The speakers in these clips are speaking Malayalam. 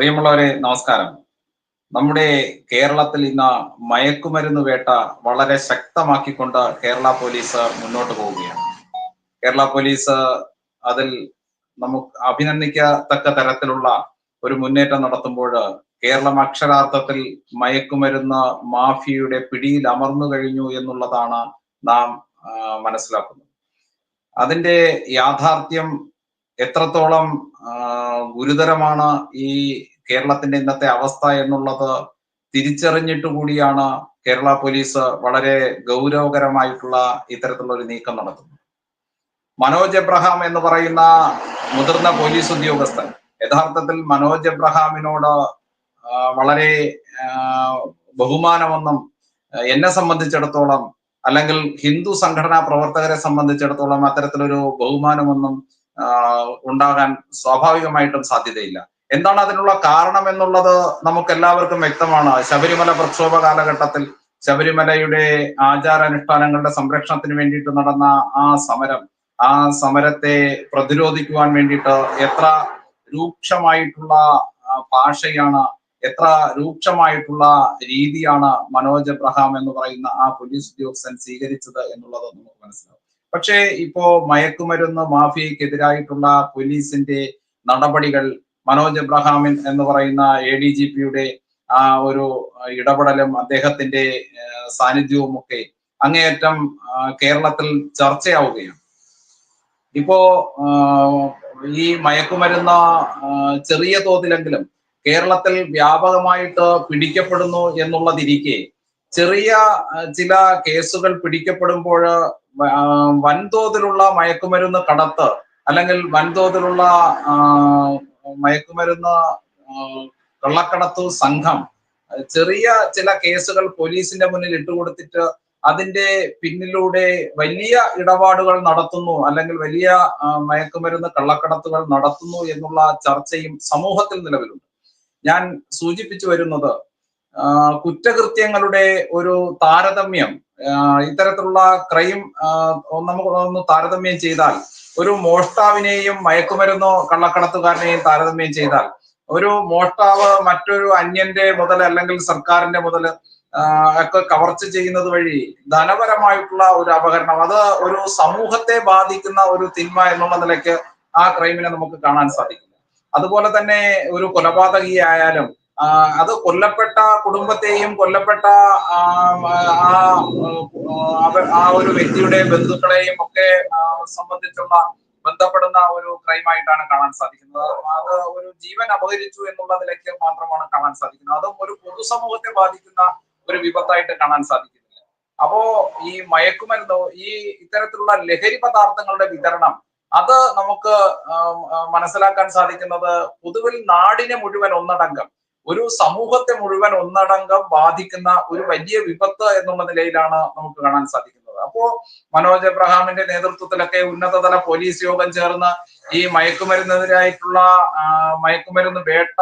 പ്രിയമുള്ളവരെ നമസ്കാരം. നമ്മുടെ കേരളത്തിൽ ഇന്ന് മയക്കുമരുന്ന് വേട്ട വളരെ ശക്തമാക്കിക്കൊണ്ട് കേരള പോലീസ് മുന്നോട്ട് പോവുകയാണ്. കേരള പോലീസ് അതിൽ നമുക്ക് അഭിനന്ദിക്കത്തക്ക തരത്തിലുള്ള ഒരു മുന്നേറ്റം നടത്തുമ്പോൾ കേരളം അക്ഷരാർത്ഥത്തിൽ മയക്കുമരുന്ന് മാഫിയയുടെ പിടിയിൽ അമർന്നു കഴിഞ്ഞു എന്നുള്ളതാണ് നാം മനസ്സിലാക്കുന്നത്. അതിന്റെ യാഥാർത്ഥ്യം എത്രത്തോളം ഗുരുതരമാണ് ഈ കേരളത്തിന്റെ ഇന്നത്തെ അവസ്ഥ എന്നുള്ളത് തിരിച്ചറിഞ്ഞിട്ട് കൂടിയാണ് കേരള പോലീസ് വളരെ ഗൗരവകരമായിട്ടുള്ള ഇത്തരത്തിലുള്ള ഒരു നീക്കം നടത്തുന്നത്. മനോജ് എബ്രഹാം എന്ന് പറയുന്ന മുതിർന്ന പോലീസ് ഉദ്യോഗസ്ഥൻ യഥാർത്ഥത്തിൽ മനോജ് എബ്രഹാമിനോട് വളരെ ബഹുമാനമൊന്നും എന്നെ സംബന്ധിച്ചിടത്തോളം അല്ലെങ്കിൽ ഹിന്ദു സംഘടനാ പ്രവർത്തകരെ സംബന്ധിച്ചിടത്തോളം അത്തരത്തിലൊരു ബഹുമാനമൊന്നും ഉണ്ടാകാൻ സ്വാഭാവികമായിട്ടും സാധ്യതയില്ല. എന്താണ് അതിനുള്ള കാരണം എന്നുള്ളത് നമുക്ക് എല്ലാവർക്കും വ്യക്തമാണ്. ശബരിമല പ്രക്ഷോഭ കാലഘട്ടത്തിൽ ശബരിമലയുടെ ആചാരാനുഷ്ഠാനങ്ങളുടെ സംരക്ഷണത്തിന് വേണ്ടിയിട്ട് നടന്ന ആ സമരം ആ സമരത്തെ പ്രതിരോധിക്കുവാൻ വേണ്ടിയിട്ട് എത്ര രൂക്ഷമായിട്ടുള്ള ഭാഷയാണ് എത്ര രൂക്ഷമായിട്ടുള്ള രീതിയാണ് മനോജ് എബ്രഹാം എന്ന് പറയുന്ന ആ പോലീസ് ഉദ്യോഗസ്ഥൻ സ്വീകരിച്ചത് എന്നുള്ളത് നമുക്ക് മനസ്സിലാവും. പക്ഷേ ഇപ്പോ മയക്കുമരുന്ന് മാഫിയക്കെതിരായിട്ടുള്ള പോലീസിന്റെ നടപടികൾ മനോജ് എബ്രഹാമിൻ എന്ന് പറയുന്ന എ ഡി ജി പിയുടെ ആ ഒരു ഇടപെടലും അദ്ദേഹത്തിന്റെ സാന്നിധ്യവും ഒക്കെ അങ്ങേയറ്റം കേരളത്തിൽ ചർച്ചയാവുകയാണ്. ഇപ്പോ ഈ മയക്കുമരുന്ന് ചെറിയ തോതിലെങ്കിലും കേരളത്തിൽ വ്യാപകമായിട്ട് പിടിക്കപ്പെടുന്നു എന്നുള്ളതിരിക്കെ ചെറിയ ചില കേസുകൾ പിടിക്കപ്പെടുമ്പോൾ വൻതോതിലുള്ള മയക്കുമരുന്ന് കടത്ത് അല്ലെങ്കിൽ വൻതോതിലുള്ള മയക്കുമരുന്ന് കള്ളക്കടത്ത് സംഘം ചെറിയ ചില കേസുകൾ പോലീസിന്റെ മുന്നിൽ ഇട്ടുകൊടുത്തിട്ട് അതിന്റെ പിന്നിലൂടെ വലിയ ഇടപാടുകൾ നടത്തുന്നു അല്ലെങ്കിൽ വലിയ മയക്കുമരുന്ന് കള്ളക്കടത്തുകൾ നടത്തുന്നു എന്നുള്ള ചർച്ചയും സമൂഹത്തിൽ നിലവിലുണ്ട്. ഞാൻ സൂചിപ്പിച്ചു വരുന്നത് കുറ്റകൃത്യങ്ങളുടെ ഒരു താരതമ്യം ഇത്തരത്തിലുള്ള ക്രൈം നമുക്ക് ഒന്ന് താരതമ്യം ചെയ്താൽ ഒരു മോഷ്ടാവിനെയും മയക്കുമരുന്നോ കള്ളക്കടത്തുകാരനെയും താരതമ്യം ചെയ്താൽ ഒരു മോഷ്ടാവ് മറ്റൊരു അന്യന്റെ മുതൽ അല്ലെങ്കിൽ സർക്കാരിന്റെ മുതൽ ഒക്കെ കവർച്ച ചെയ്യുന്നത് വഴി ധനപരമായിട്ടുള്ള ഒരു അപകരണം അത് ഒരു സമൂഹത്തെ ബാധിക്കുന്ന ഒരു തിന്മ എന്നുള്ള നിലയ്ക്ക് ആ ക്രൈമിനെ നമുക്ക് കാണാൻ സാധിക്കും അതുപോലെ തന്നെ ഒരു കൊലപാതകിയായാലും അത് കൊല്ലപ്പെട്ട കുടുംബത്തെയും കൊല്ലപ്പെട്ട ആ, ഒരു വ്യക്തിയുടെ ബന്ധുക്കളെയും ഒക്കെ സംബന്ധിച്ചുള്ള ബന്ധപ്പെടുന്ന ഒരു ക്രൈമായിട്ടാണ് കാണാൻ സാധിക്കുന്നത്. അത് ഒരു ജീവൻ അപഹരിച്ചു എന്നുള്ള നിലയ്ക്ക് മാത്രമാണ് കാണാൻ സാധിക്കുന്നത്. അതും ഒരു പൊതുസമൂഹത്തെ ബാധിക്കുന്ന ഒരു വിപത്തായിട്ട് കാണാൻ സാധിക്കുന്നില്ല. അപ്പോ ഈ മയക്കുമരുന്നോ ഈ ഇത്തരത്തിലുള്ള ലഹരി പദാർത്ഥങ്ങളുടെ വിതരണം അത് നമുക്ക് മനസ്സിലാക്കാൻ സാധിക്കുന്നത് പൊതുവിൽ നാടിനെ മുഴുവൻ ഒന്നടങ്കം ഒരു സമൂഹത്തെ മുഴുവൻ ഒന്നടങ്കം ബാധിക്കുന്ന ഒരു വലിയ വിപത്ത് എന്നുള്ള നിലയിലാണ് നമുക്ക് കാണാൻ സാധിക്കുന്നത്. അപ്പോ മനോജ് എബ്രഹാമിന്റെ നേതൃത്വത്തിലൊക്കെ ഉന്നതതല പോലീസ് യോഗം ചേർന്ന് ഈ മയക്കുമരുന്നെതിരായിട്ടുള്ള മയക്കുമരുന്ന് വേട്ട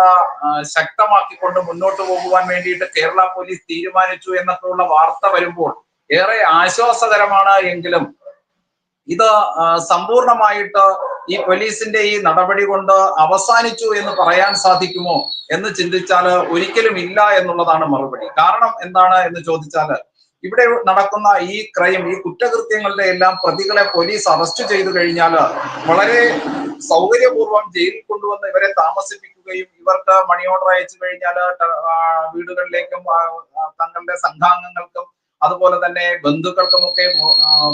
ശക്തമാക്കിക്കൊണ്ട് മുന്നോട്ട് പോകുവാൻ വേണ്ടിയിട്ട് കേരള പോലീസ് തീരുമാനിച്ചു എന്നൊക്കെയുള്ള വാർത്ത വരുമ്പോൾ ഏറെ ആശ്വാസകരമാണ് എങ്കിലും ഇത് സമ്പൂർണമായിട്ട് ഈ പോലീസിന്റെ ഈ നടപടി കൊണ്ട് അവസാനിച്ചു എന്ന് പറയാൻ സാധിക്കുമോ എന്ന് ചിന്തിച്ചാൽ ഒരിക്കലും ഇല്ല എന്നുള്ളതാണ് മറുപടി. കാരണം എന്താണ് എന്ന് ചോദിച്ചാൽ ഇവിടെ നടക്കുന്ന ഈ ക്രൈം ഈ കുറ്റകൃത്യങ്ങളുടെ എല്ലാം പ്രതികളെ പോലീസ് അറസ്റ്റ് ചെയ്തു കഴിഞ്ഞാൽ വളരെ സൗകര്യപൂർവം ജയിലിൽ കൊണ്ടുവന്ന് ഇവരെ താമസിപ്പിക്കുകയും ഇവർക്ക് മണി ഓർഡർ അയച്ചു കഴിഞ്ഞാൽ വീടുകളിലേക്കും തങ്ങളുടെ സംഘാംഗങ്ങൾക്കും അതുപോലെ തന്നെ ബന്ധുക്കൾക്കുമൊക്കെ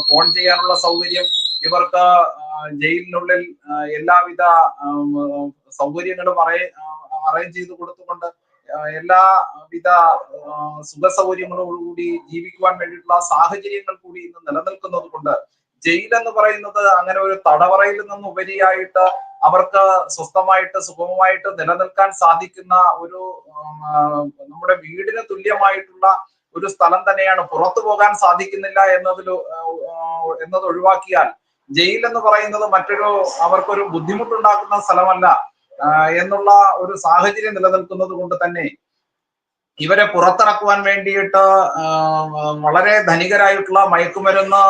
ഫോൺ ചെയ്യാനുള്ള സൗകര്യം ഇവർക്ക് ജയിലിനുള്ളിൽ എല്ലാവിധ സൗകര്യങ്ങളും അറേ അറേഞ്ച് ചെയ്ത് കൊടുത്തുകൊണ്ട് എല്ലാവിധ സുഖ സൗകര്യങ്ങളോടുകൂടി ജീവിക്കുവാൻ വേണ്ടിയിട്ടുള്ള സാഹചര്യങ്ങൾ കൂടി ഇന്ന് നിലനിൽക്കുന്നത് കൊണ്ട് ജയിൽ എന്ന് പറയുന്നത് അങ്ങനെ ഒരു തടവറയിൽ നിന്ന് ഉപരിയായിട്ട് അവർക്ക് സ്വസ്ഥമായിട്ട് സുഗമമായിട്ട് നിലനിൽക്കാൻ സാധിക്കുന്ന ഒരു നമ്മുടെ വീടിന് തുല്യമായിട്ടുള്ള ഒരു സ്ഥലം തന്നെയാണ്. പുറത്തു പോകാൻ സാധിക്കുന്നില്ല എന്നതിൽ എന്നത് ഒഴിവാക്കിയാൽ ജയിൽ എന്ന് പറയുന്നത് മറ്റൊരു അവർക്കൊരു ബുദ്ധിമുട്ടുണ്ടാക്കുന്ന സ്ഥലമല്ല എന്നുള്ള ഒരു സാഹചര്യം നിലനിൽക്കുന്നത് കൊണ്ട് തന്നെ ഇവരെ പുറത്തിറക്കുവാൻ വേണ്ടിയിട്ട് വളരെ ധനികരായിട്ടുള്ള മയക്കുമരുന്ന്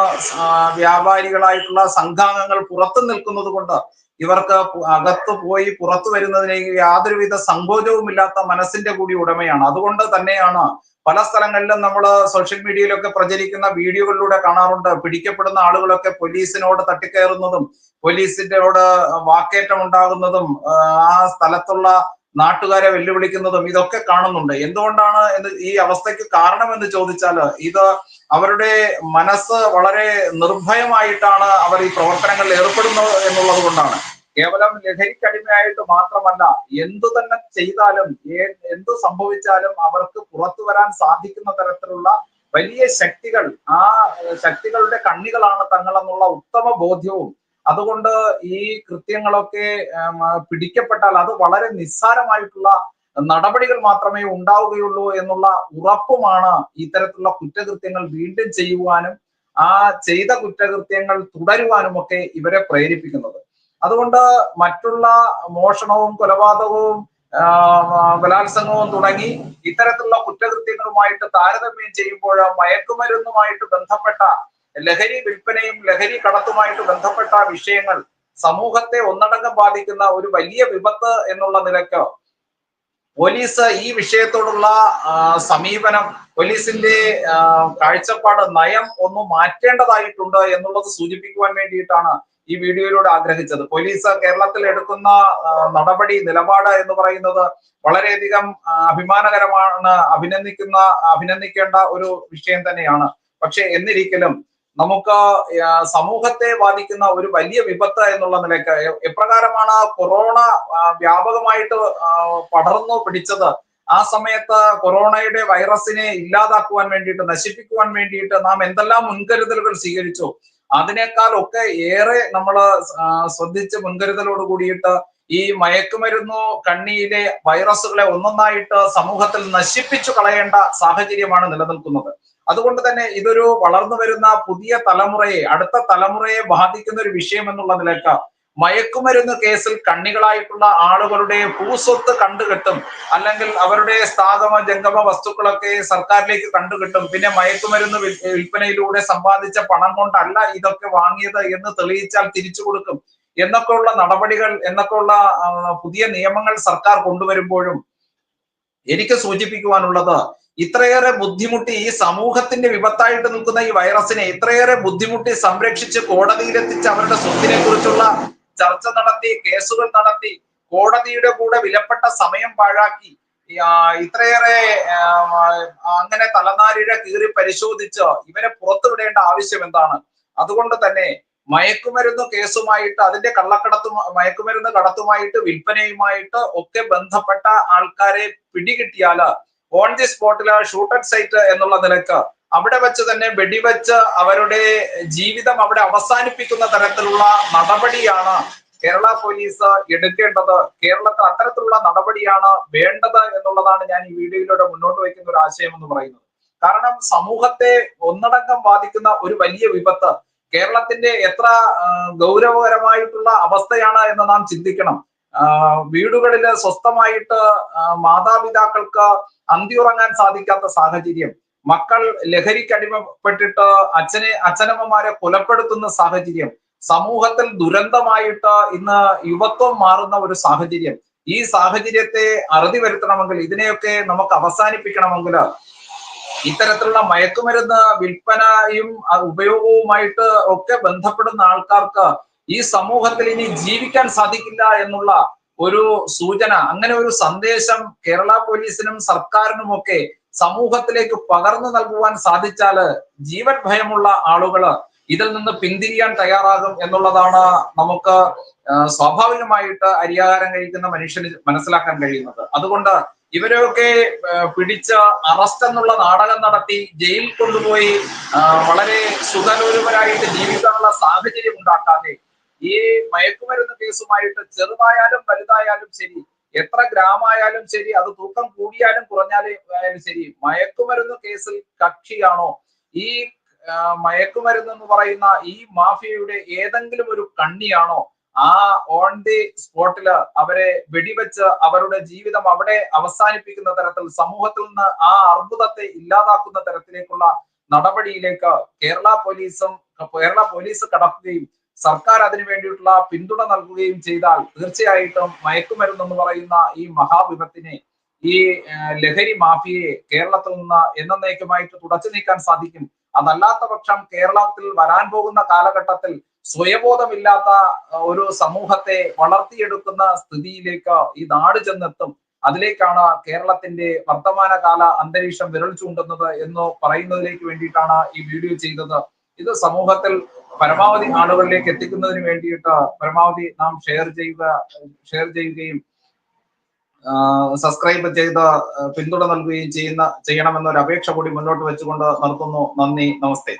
വ്യാപാരികളായിട്ടുള്ള സംഘാംഗങ്ങൾ പുറത്തു നിൽക്കുന്നത് കൊണ്ട് ഇവർക്ക് അകത്തു പോയി പുറത്തു വരുന്നതിലേക്ക് യാതൊരുവിധ സങ്കോചവുമില്ലാത്ത മനസ്സിന്റെ കൂടി ഉടമയാണ്. അതുകൊണ്ട് തന്നെയാണ് പല സ്ഥലങ്ങളിലും നമ്മൾ സോഷ്യൽ മീഡിയയിലൊക്കെ പ്രചരിക്കുന്ന വീഡിയോകളിലൂടെ കാണാറുണ്ട്. പിടിക്കപ്പെടുന്ന ആളുകളൊക്കെ പോലീസിനോട് തട്ടിക്കയറുന്നതും പോലീസിനോട് വാക്കേറ്റം ഉണ്ടാകുന്നതും ആ സ്ഥലത്തുള്ള നാട്ടുകാരെ വെല്ലുവിളിക്കുന്നതും ഇതൊക്കെ കാണുന്നുണ്ട്. എന്തുകൊണ്ടാണ് എന്ന് ഈ അവസ്ഥയ്ക്ക് കാരണം എന്ന് ചോദിച്ചാൽ ഇത് അവരുടെ മനസ്സ് വളരെ നിർഭയമായിട്ടാണ് അവർ ഈ പ്രവർത്തനങ്ങളിൽ ഏർപ്പെടുന്നത് എന്നുള്ളത് കൊണ്ടാണ്. കേവലം ലഹരിക്കടിമയായിട്ട് മാത്രമല്ല എന്തു തന്നെ ചെയ്താലും എന്തു സംഭവിച്ചാലും അവർക്ക് പുറത്തു വരാൻ സാധിക്കുന്ന തരത്തിലുള്ള വലിയ ശക്തികൾ ആ ശക്തികളുടെ കണ്ണികളാണ് തങ്ങളെന്നുള്ള ഉത്തമ ബോധ്യവും അതുകൊണ്ട് ഈ കൃത്യങ്ങളൊക്കെ പിടിക്കപ്പെട്ടാൽ അത് വളരെ നിസ്സാരമായിട്ടുള്ള നടപടികൾ മാത്രമേ ഉണ്ടാവുകയുള്ളൂ എന്നുള്ള ഉറപ്പുമാണ് ഇത്തരത്തിലുള്ള കുറ്റകൃത്യങ്ങൾ വീണ്ടും ചെയ്യുവാനും ആ ചെയ്ത കുറ്റകൃത്യങ്ങൾ തുടരുവാനും ഒക്കെ ഇവരെ പ്രേരിപ്പിക്കുന്നത്. അതുകൊണ്ട് മറ്റുള്ള മോഷണവും കൊലപാതകവും ബലാത്സംഗവും തുടങ്ങി ഇത്തരത്തിലുള്ള കുറ്റകൃത്യങ്ങളുമായിട്ട് താരതമ്യം ചെയ്യുമ്പോൾ മയക്കുമരുന്നുമായിട്ട് ബന്ധപ്പെട്ട ലഹരി വിൽപ്പനയും ലഹരി കടത്തുമായിട്ട് ബന്ധപ്പെട്ട വിഷയങ്ങൾ സമൂഹത്തെ ഒന്നടങ്കം ബാധിക്കുന്ന ഒരു വലിയ വിപത്ത് എന്നുള്ള നിലയ്ക്ക് പോലീസ് ഈ വിഷയത്തോടുള്ള സമീപനം പോലീസിന്റെ കാഴ്ചപ്പാട് നയം ഒന്ന് മാറ്റേണ്ടതായിട്ടുണ്ട് എന്നുള്ളത് സൂചിപ്പിക്കുവാൻ വേണ്ടിയിട്ടാണ് ഈ വീഡിയോയിലൂടെ ആഗ്രഹിച്ചത്. പോലീസ് കേരളത്തിൽ എടുക്കുന്ന നടപടി നിലപാട് എന്ന് പറയുന്നത് വളരെയധികം അഭിമാനകരമാണ്. അഭിനന്ദിക്കുന്ന അഭിനന്ദിക്കേണ്ട ഒരു വിഷയം തന്നെയാണ്. പക്ഷെ എന്നിരിക്കലും നമുക്ക് സമൂഹത്തെ ബാധിക്കുന്ന ഒരു വലിയ വിപത്ത് എന്നുള്ള നിലയ്ക്ക് എപ്രകാരമാണ് കൊറോണ വ്യാപകമായിട്ട് പടർന്നു പിടിച്ചത്? ആ സമയത്ത് കൊറോണയുടെ വൈറസിനെ ഇല്ലാതാക്കുവാൻ വേണ്ടിയിട്ട് നശിപ്പിക്കുവാൻ വേണ്ടിയിട്ട് നാം എന്തെല്ലാം മുൻകരുതലുകൾ സ്വീകരിച്ചു? അതിനേക്കാൾ ഒക്കെ ഏറെ നമ്മൾ ശ്രദ്ധിച്ച് മുൻകരുതലോട് കൂടിയിട്ട് ഈ മയക്കുമരുന്നു കണ്ണിയിലെ വൈറസുകളെ ഒന്നൊന്നായിട്ട് സമൂഹത്തിൽ നശിപ്പിച്ചു കളയേണ്ട സാഹചര്യമാണ് നിലനിൽക്കുന്നത്. അതുകൊണ്ട് തന്നെ ഇതൊരു വളർന്നു വരുന്ന പുതിയ തലമുറയെ അടുത്ത തലമുറയെ ബാധിക്കുന്ന ഒരു വിഷയം എന്നുള്ള നിലയ്ക്ക് മയക്കുമരുന്ന് കേസിൽ കണ്ണികളായിട്ടുള്ള ആളുകളുടെ ഭൂസ്വത്ത് കണ്ടുകെട്ടും അല്ലെങ്കിൽ അവരുടെ സ്ഥാഗമ ജംഗമ വസ്തുക്കളൊക്കെ സർക്കാരിലേക്ക് കണ്ടുകിട്ടും പിന്നെ മയക്കുമരുന്ന് വിൽപ്പനയിലൂടെ സമ്പാദിച്ച പണം കൊണ്ടല്ല ഇതൊക്കെ വാങ്ങിയത് എന്ന് തെളിയിച്ചാൽ തിരിച്ചു കൊടുക്കും എന്നൊക്കെയുള്ള നടപടികൾ എന്നൊക്കെയുള്ള പുതിയ നിയമങ്ങൾ സർക്കാർ കൊണ്ടുവരുമ്പോഴും എനിക്ക് സൂചിപ്പിക്കുവാനുള്ളത് ഇത്രയേറെ ബുദ്ധിമുട്ടി ഈ സമൂഹത്തിന്റെ വിപത്തായിട്ട് നിൽക്കുന്ന ഈ വൈറസിനെ ഇത്രയേറെ ബുദ്ധിമുട്ടി സംരക്ഷിച്ച് കോടതിയിലെത്തിച്ച് അവരുടെ സ്വത്തിനെ കുറിച്ചുള്ള ചർച്ച നടത്തി കേസുകൾ നടത്തി കോടതിയുടെ കൂടെ വിലപ്പെട്ട സമയം പാഴാക്കി ഇത്രയേറെ അങ്ങനെ തലനാരിഴ കീറി പരിശോധിച്ച് ഇവരെ പുറത്തുവിടേണ്ട ആവശ്യം എന്താണ്? അതുകൊണ്ട് തന്നെ മയക്കുമരുന്ന് കേസുമായിട്ട് അതിന്റെ കള്ളക്കടത്തു മയക്കുമരുന്ന് കടത്തുമായിട്ട് വിൽപ്പനയുമായിട്ട് ഒക്കെ ബന്ധപ്പെട്ട ആൾക്കാരെ പിടികിട്ടിയാൽ ഓൺ ദി സ്പോട്ടിൽ ആ ഷൂട്ടഡ് സൈറ്റ് എന്നുള്ള നിലയ്ക്ക് അവിടെ വെച്ച് തന്നെ വെടിവെച്ച് അവരുടെ ജീവിതം അവിടെ അവസാനിപ്പിക്കുന്ന തരത്തിലുള്ള നടപടിയാണ് കേരള പോലീസ് എടുക്കേണ്ടത്. കേരളത്തിൽ അത്തരത്തിലുള്ള നടപടിയാണ് വേണ്ടത് എന്നുള്ളതാണ് ഞാൻ ഈ വീഡിയോയിലൂടെ മുന്നോട്ട് വയ്ക്കുന്ന ഒരു ആശയം എന്ന് പറയുന്നത്. കാരണം സമൂഹത്തെ ഒന്നടങ്കം ബാധിക്കുന്ന ഒരു വലിയ വിപത്ത് കേരളത്തിന്റെ എത്ര ഗൗരവകരമായിട്ടുള്ള അവസ്ഥയാണ് എന്ന് നാം ചിന്തിക്കണം. വീടുകളിൽ സ്വസ്ഥമായിട്ട് മാതാപിതാക്കൾക്ക് അന്തിയുറങ്ങാൻ സാധിക്കാത്ത സാഹചര്യം മക്കൾ ലഹരിക്കടിമപ്പെട്ടിട്ട് അച്ഛനെ അച്ഛനമ്മമാരെ കൊലപ്പെടുത്തുന്ന സാഹചര്യം സമൂഹത്തിൽ ദുരന്തമായിട്ട് ഇന്ന് യുവത്വം മാറുന്ന ഒരു സാഹചര്യം. ഈ സാഹചര്യത്തെ അറുതി വരുത്തണമെങ്കിൽ ഇതിനെയൊക്കെ നമുക്ക് അവസാനിപ്പിക്കണമെങ്കിൽ ഇത്തരത്തിലുള്ള മയക്കുമരുന്ന് വിൽപ്പനയും ഉപയോഗവുമായിട്ട് ഒക്കെ ബന്ധപ്പെടുന്ന ആൾക്കാർക്ക് ഈ സമൂഹത്തിൽ ഇനി ജീവിക്കാൻ സാധിക്കില്ല എന്നുള്ള ഒരു സൂചന അങ്ങനെ ഒരു സന്ദേശം കേരള പോലീസിനും സർക്കാരിനും ഒക്കെ സമൂഹത്തിലേക്ക് പകർന്നു നൽകുവാൻ സാധിച്ചാൽ ജീവൻ ഭയമുള്ള ആളുകൾ ഇതിൽ നിന്ന് പിന്തിരിയാൻ തയ്യാറാകും എന്നുള്ളതാണ് നമുക്ക് സ്വാഭാവികമായിട്ട് അരിയാഹാരം കഴിക്കുന്ന മനുഷ്യന് മനസ്സിലാക്കാൻ കഴിയുന്നത്. അതുകൊണ്ട് ഇവരെയൊക്കെ പിടിച്ച് അറസ്റ്റ് എന്നുള്ള നാടകം നടത്തി ജയിലിൽ കൊണ്ടുപോയി വളരെ സുഖലോലുപരായിട്ട് ജീവിക്കാനുള്ള സാഹചര്യം ഉണ്ടാക്കാതെ ഈ മയക്കുമരുന്ന് കേസുമായിട്ട് ചെറുതായാലും വലുതായാലും ശരി എത്ര ഗ്രാമായാലും ശരി അത് തൂക്കം കൂടിയാലും കുറഞ്ഞാലും ശരി മയക്കുമരുന്ന് കേസിൽ കക്ഷിയാണോ? ഈ മയക്കുമരുന്ന് എന്ന് പറയുന്ന ഈ മാഫിയയുടെ ഏതെങ്കിലും ഒരു കണ്ണിയാണോ? ആ ഓൺ ദി സ്പോട്ടിൽ അവരെ വെടിവെച്ച് അവരുടെ ജീവിതം അവിടെ അവസാനിപ്പിക്കുന്ന തരത്തിൽ സമൂഹത്തിൽ നിന്ന് ആ അർബുദത്തെ ഇല്ലാതാക്കുന്ന തരത്തിലേക്കുള്ള നടപടിയിലേക്ക് കേരള പോലീസും കേരള പോലീസ് കടക്കുകയും സർക്കാർ അതിനു വേണ്ടിയിട്ടുള്ള പിന്തുണ നൽകുകയും ചെയ്താൽ തീർച്ചയായിട്ടും മയക്കുമരുന്ന് പറയുന്ന ഈ മഹാവിപത്തിനെ ഈ ലഹരി മാഫിയെ കേരളത്തിൽ നിന്ന് എന്നേക്കുമായിട്ട് തുടച്ചു നീക്കാൻ സാധിക്കും. അതല്ലാത്ത പക്ഷം കേരളത്തിൽ വരാൻ പോകുന്ന കാലഘട്ടത്തിൽ സ്വയബോധമില്ലാത്ത ഒരു സമൂഹത്തെ വളർത്തിയെടുക്കുന്ന സ്ഥിതിയിലേക്ക് ഈ നാട് ചെന്നെത്തും. അതിലേക്കാണ് കേരളത്തിന്റെ വർത്തമാനകാല അന്തരീക്ഷം വിരൽ ചൂണ്ടുന്നത് എന്ന് പറയുന്നതിലേക്ക് വേണ്ടിയിട്ടാണ് ഈ വീഡിയോ ചെയ്തത്. ഇത് സമൂഹത്തിൽ പരമാവധി ആളുകളിലേക്ക് എത്തിക്കുന്നതിന് വേണ്ടിയിട്ട് പരമാവധി നാം ഷെയർ ചെയ്യുക ഷെയർ ചെയ്യുകയും സബ്സ്ക്രൈബ് ചെയ്ത് പിന്തുണ നൽകുകയും ചെയ്യുന്ന ചെയ്യണമെന്നൊരു അപേക്ഷ കൂടി മുന്നോട്ട് വെച്ചുകൊണ്ട് നിർത്തുന്നു. നന്ദി നമസ്തേ.